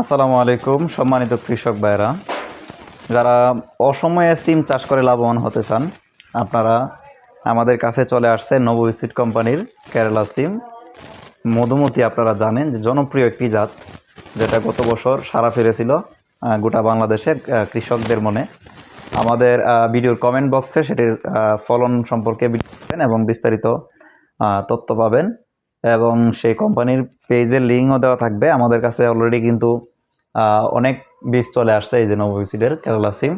আসসালামু আলাইকুম, সম্মানিত কৃষক ভাইরা যারা অসময়ে সিম চাষ করে লাভবান হতে চান, আপনারা আমাদের কাছে চলে আসছে নববিসিট কোম্পানির কেরালা সিম। মধুমতি আপনারা জানেন যে জনপ্রিয় একটি জাত, যেটা গত বছর সারা ফিরেছিল গোটা বাংলাদেশে কৃষকদের মনে। আমাদের ভিডিওর কমেন্ট বক্সে সেটির ফলন সম্পর্কে এবং বিস্তারিত তথ্য পাবেন। এবং সেই কোম্পানির পেজের লিঙ্কও দেওয়া থাকবে। আমাদের কাছে অলরেডি কিন্তু অনেক বীজ চলে আসছে এই যে নববিসিডের কেরালা সিম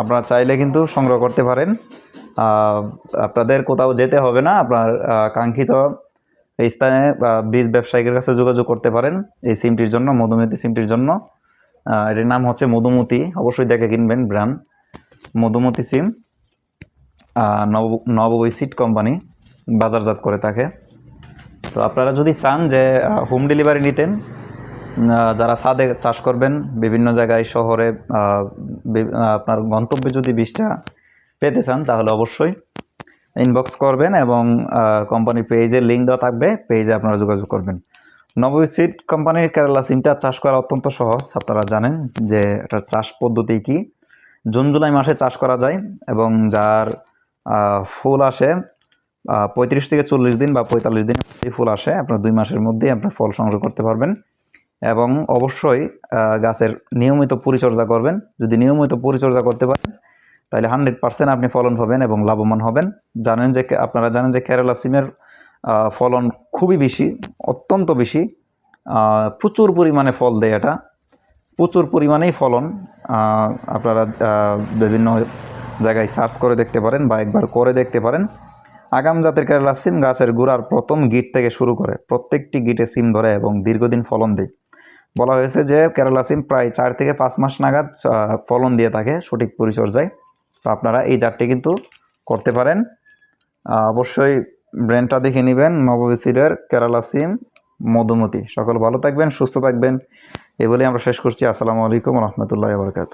আপনারা চাইলে কিন্তু সংগ্রহ করতে পারেন। আপনাদের কোথাও যেতে হবে না। আপনার কাঙ্ক্ষিত স্থানে বীজ ব্যবসায়ীদের কাছে যোগাযোগ করতে পারেন এই সিমটির জন্য, মধুমতি সিমটির জন্য। এটির নাম হচ্ছে মধুমতি। অবশ্যই দেখে কিনবেন ব্র্যান্ড। মধুমতি সিম নব নববৈসিট কোম্পানি বাজারজাত করে থাকে। তো আপনারা যদি চান যে হোম ডেলিভারি নিতেন যারা ছাদে চাষ করবেন, বিভিন্ন জায়গায়, শহরে আপনার গন্তব্যে যদি বীজটা পেতে চান, তাহলে অবশ্যই ইনবক্স করবেন এবং কোম্পানির পেজের লিঙ্ক দেওয়া থাকবে পেজে আপনারা যোগাযোগ করবেন। নবসিড কোম্পানির কেরালা সিমটা চাষ করা অত্যন্ত সহজ, আপনারা জানেন যে, এটার চাষ পদ্ধতি কি। জুন, জুলাই মাসে চাষ করা যায় এবং যার ফুল আসে পঁয়ত্রিশ থেকে চল্লিশ দিন বা পঁয়তাল্লিশ দিন ফুল আসে। আপনার দুই মাসের মধ্যেই আপনার ফল সংগ্রহ করতে পারবেন। এবং অবশ্যই গাছের নিয়মিত পরিচর্যা করবেন। যদি নিয়মিত পরিচর্যা করতে পারেন, তাহলে হান্ড্রেড পার্সেন্ট আপনি ফলন পাবেন এবং লাভবান হবেন। জানেন যে, আপনারা জানেন যে, কেরালা সিমের ফলন খুবই বেশি, অত্যন্ত বেশি। প্রচুর পরিমাণে ফল দেয় এটা। প্রচুর পরিমাণেই ফলন আপনারা বিভিন্ন জায়গায় সার্চ করে দেখতে পারেন বা একবার করে দেখতে পারেন। আগাম জাতের কেরালা সিম গাছের গোড়ার প্রথম গিট থেকে শুরু করে প্রত্যেকটি গিটে সিম ধরে এবং দীর্ঘদিন ফলন দেয়। বলা হয়েছে যে কেরালা সিম প্রায় চার থেকে পাঁচ মাস নাগাদ ফলন দিয়ে থাকে সঠিক পরিচর্যায়। তো আপনারা এই জাতটি কিন্তু করতে পারেন। অবশ্যই ব্র্যান্ডটা দেখে নেবেন। নববিসিডের কেরালা সিম মধুমতি। সকল ভালো থাকবেন, সুস্থ থাকবেন। এ বলে আমরা শেষ করছি। আসসালামু আলাইকুম রহমতুল্লাহ বরকাত